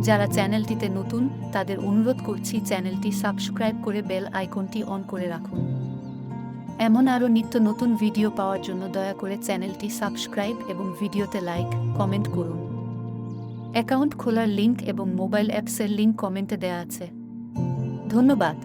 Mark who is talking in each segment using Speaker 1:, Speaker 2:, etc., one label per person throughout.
Speaker 1: যারা চ্যানেলটিতে নতুন, তাদের অনুরোধ করছি চ্যানেলটি সাবস্ক্রাইব করে বেল আইকনটি অন করে রাখুন। এমন আরও নিত্য নতুন ভিডিও পাওয়ার জন্য দয়া করে চ্যানেলটি সাবস্ক্রাইব এবং ভিডিওতে লাইক, কমেন্ট করুন। অ্যাকাউন্ট খোলার লিঙ্ক এবং মোবাইল অ্যাপসের লিঙ্ক কমেন্টে দেওয়া আছে। ধন্যবাদ।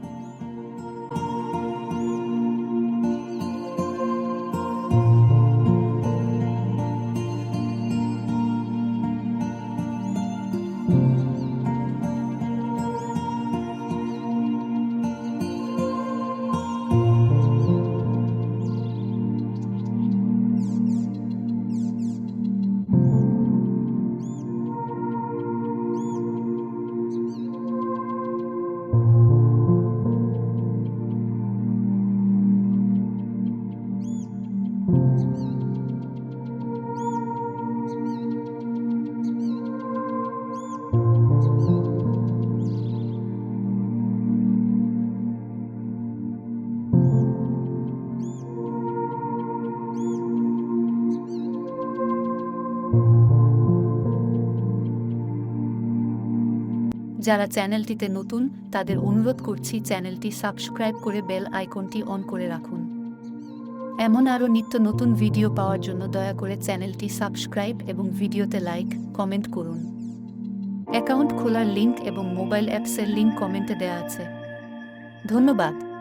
Speaker 1: যারা চ্যানেলটিতে নতুন, তাদের অনুরোধ করছি চ্যানেলটি সাবস্ক্রাইব করে বেল আইকনটি অন করে রাখুন। এমন আরও নিত্য নতুন ভিডিও পাওয়ার জন্য দয়া করে চ্যানেলটি সাবস্ক্রাইব এবং ভিডিওতে লাইক, কমেন্ট করুন। অ্যাকাউন্ট খোলার লিঙ্ক এবং মোবাইল অ্যাপসের লিঙ্ক কমেন্টে দেওয়া আছে। ধন্যবাদ।